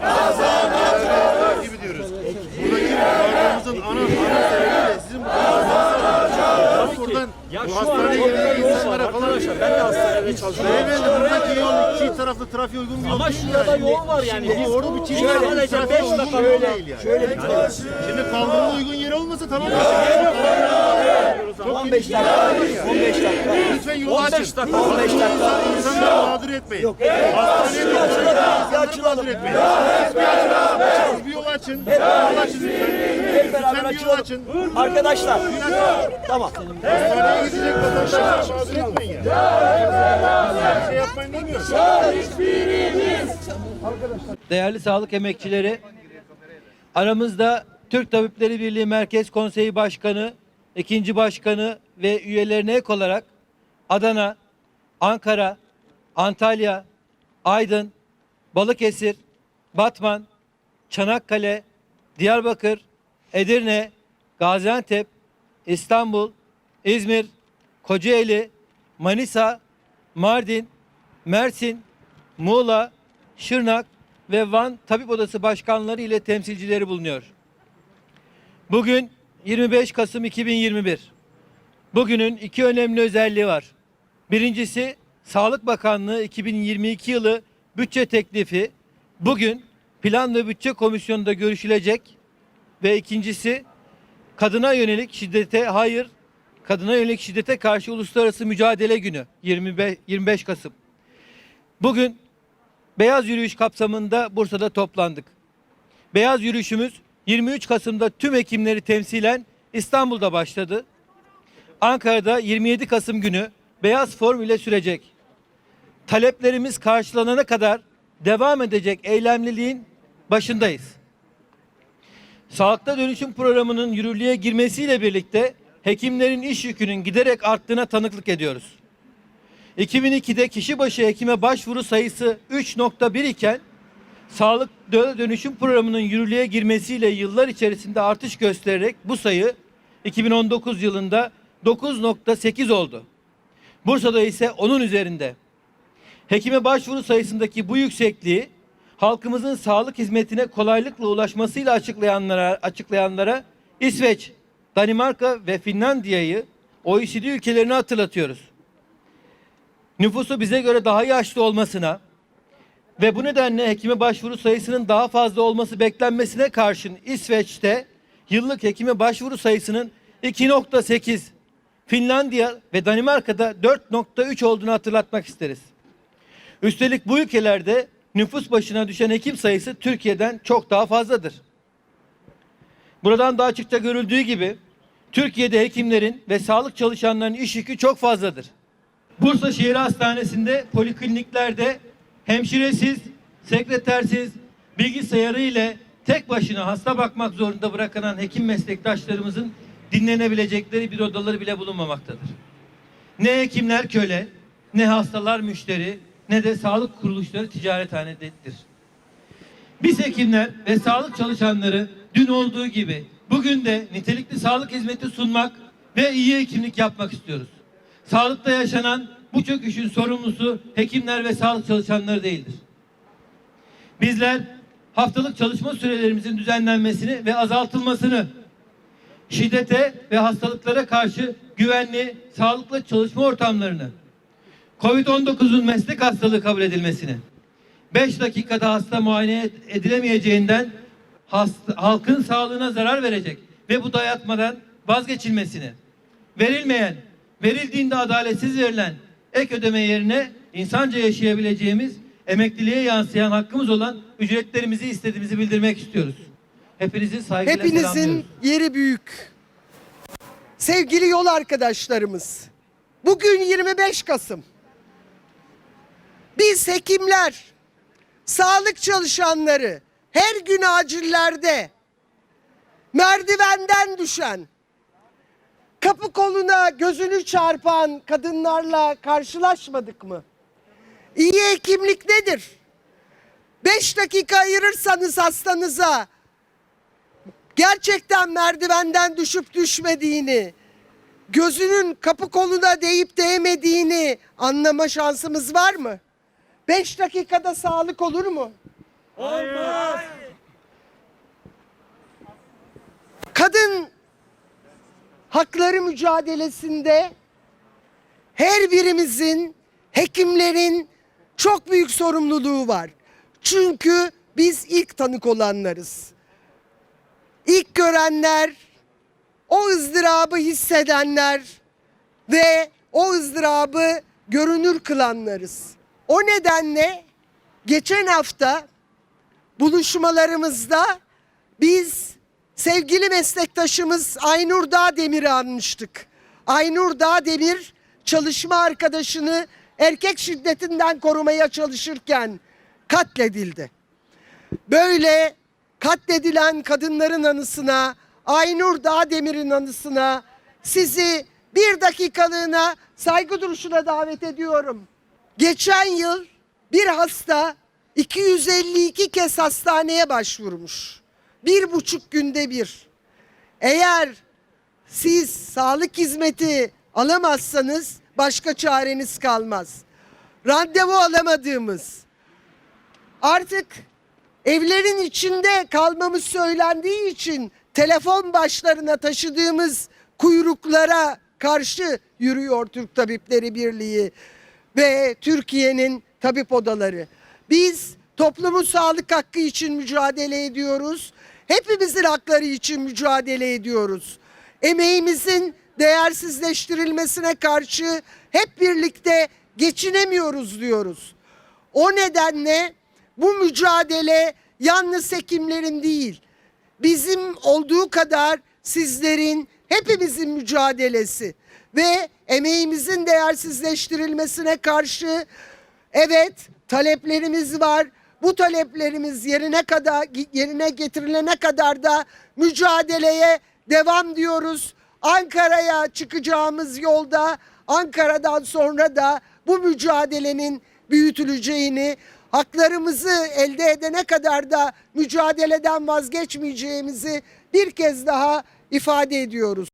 Farkındaysanız biz gibi diyoruz. Buradaki varlığımızın ana ana sebebi de sizin bu kadar buradan Ya bu hastaneye an gelen insanlara falan arkadaşlar. Ben de hastanede çalışıyorum. Beyefendi buradaki yol iki taraflı trafiğe uygun bir yol Ama şurada yol var yani. Biz orada bir çift sadece trafiğe beş uygun dakika bir yol değil yani. şöyle bir Şimdi kaldırımda uygun yeri olmasa tamam. Çok 15 dakika. 15 dakika. Lütfen yolu 15 açın. dakika. 15 dakika. İnsan, insanları mağdur etmeyin. Yok. Hastaneye insanları mağdur etmeyin. Siz bir açın. Yol açın. Açın. Hep beraber bir yol açın. Arkadaşlar. Tamam. Hastaneye gidecek vatandaşları mağdur etmeyin ya. Şey yapmayın demiyorum. değerli sağlık emekçileri, aramızda Türk Tabipleri Birliği Merkez Konseyi Başkanı, ikinci başkanı ve üyelerine ek olarak Adana, Ankara, Antalya, Aydın, Balıkesir, Batman, Çanakkale, Diyarbakır, Edirne, Gaziantep, İstanbul, İzmir, Kocaeli, Manisa, Mardin, Mersin, Muğla, Şırnak ve Van Tabip Odası Başkanları ile temsilcileri bulunuyor. Bugün 25 Kasım 2021. Bugünün iki önemli özelliği var. Birincisi Sağlık Bakanlığı 2022 yılı bütçe teklifi bugün Plan ve Bütçe Komisyonu'nda görüşülecek ve ikincisi kadına yönelik şiddete hayır, kadına yönelik şiddete karşı uluslararası mücadele günü 25, 25 Kasım. Bugün Beyaz Yürüyüş kapsamında Bursa'da toplandık. Beyaz Yürüyüşümüz 23 Kasım'da tüm hekimleri temsilen İstanbul'da başladı. Ankara'da 27 Kasım günü beyaz form ile sürecek. Taleplerimiz karşılanana kadar devam edecek eylemliliğin başındayız. Sağlıkta dönüşüm programının yürürlüğe girmesiyle birlikte hekimlerin iş yükünün giderek arttığına tanıklık ediyoruz. 2002'de kişi başı hekime başvuru sayısı 3.1 iken sağlık dö- dönüşüm programının yürürlüğe girmesiyle yıllar içerisinde artış göstererek bu sayı 2019 yılında 9.8 oldu. Bursa'da ise onun üzerinde. Hekime başvuru sayısındaki bu yüksekliği halkımızın sağlık hizmetine kolaylıkla ulaşmasıyla açıklayanlara açıklayanlara İsveç, Danimarka ve Finlandiya'yı OECD ülkelerini hatırlatıyoruz nüfusu bize göre daha yaşlı olmasına ve bu nedenle hekime başvuru sayısının daha fazla olması beklenmesine karşın İsveç'te yıllık hekime başvuru sayısının 2.8, Finlandiya ve Danimarka'da 4.3 olduğunu hatırlatmak isteriz. Üstelik bu ülkelerde nüfus başına düşen hekim sayısı Türkiye'den çok daha fazladır. Buradan daha açıkça görüldüğü gibi Türkiye'de hekimlerin ve sağlık çalışanlarının iş yükü çok fazladır. Bursa Şehir Hastanesi'nde polikliniklerde hemşiresiz, sekretersiz, bilgisayarı ile tek başına hasta bakmak zorunda bırakılan hekim meslektaşlarımızın dinlenebilecekleri bir odaları bile bulunmamaktadır. Ne hekimler köle, ne hastalar müşteri, ne de sağlık kuruluşları ticarethanedir. Biz hekimler ve sağlık çalışanları dün olduğu gibi bugün de nitelikli sağlık hizmeti sunmak ve iyi hekimlik yapmak istiyoruz. Sağlıkta yaşanan bu çöküşün sorumlusu hekimler ve sağlık çalışanları değildir. Bizler haftalık çalışma sürelerimizin düzenlenmesini ve azaltılmasını, şiddete ve hastalıklara karşı güvenli, sağlıklı çalışma ortamlarını, COVID-19'un meslek hastalığı kabul edilmesini, 5 dakikada hasta muayene edilemeyeceğinden hasta, halkın sağlığına zarar verecek ve bu dayatmadan vazgeçilmesini, verilmeyen, verildiğinde adaletsiz verilen ek ödeme yerine insanca yaşayabileceğimiz emekliliğe yansıyan hakkımız olan ücretlerimizi istediğimizi bildirmek istiyoruz. Hepinizi saygıyla Hepinizin yeri büyük. Sevgili yol arkadaşlarımız. Bugün 25 Kasım. Biz hekimler, sağlık çalışanları her gün acillerde merdivenden düşen, kapı koluna gözünü çarpan kadınlarla karşılaşmadık mı? İyi hekimlik nedir? 5 dakika ayırırsanız hastanıza gerçekten merdivenden düşüp düşmediğini, gözünün kapı koluna değip değmediğini anlama şansımız var mı? Beş dakikada sağlık olur mu? Olmaz. Kadın hakları mücadelesinde her birimizin, hekimlerin çok büyük sorumluluğu var. Çünkü biz ilk tanık olanlarız. İlk görenler, o ızdırabı hissedenler ve o ızdırabı görünür kılanlarız. O nedenle geçen hafta buluşmalarımızda biz sevgili meslektaşımız Aynur Dağdemir'i anmıştık. Aynur Dağdemir çalışma arkadaşını erkek şiddetinden korumaya çalışırken katledildi. Böyle katledilen kadınların anısına, Aynur Dağdemir'in anısına sizi bir dakikalığına saygı duruşuna davet ediyorum. Geçen yıl bir hasta 252 kez hastaneye başvurmuş. Bir buçuk günde bir. Eğer siz sağlık hizmeti alamazsanız başka çareniz kalmaz. Randevu alamadığımız, artık evlerin içinde kalmamız söylendiği için telefon başlarına taşıdığımız kuyruklara karşı yürüyor Türk Tabipleri Birliği ve Türkiye'nin tabip odaları. Biz toplumun sağlık hakkı için mücadele ediyoruz. Hepimizin hakları için mücadele ediyoruz. Emeğimizin değersizleştirilmesine karşı hep birlikte geçinemiyoruz diyoruz. O nedenle bu mücadele yalnız hekimlerin değil, bizim olduğu kadar sizlerin, hepimizin mücadelesi ve emeğimizin değersizleştirilmesine karşı evet taleplerimiz var. Bu taleplerimiz yerine kadar yerine getirilene kadar da mücadeleye devam diyoruz. Ankara'ya çıkacağımız yolda Ankara'dan sonra da bu mücadelenin büyütüleceğini, haklarımızı elde edene kadar da mücadeleden vazgeçmeyeceğimizi bir kez daha ifade ediyoruz.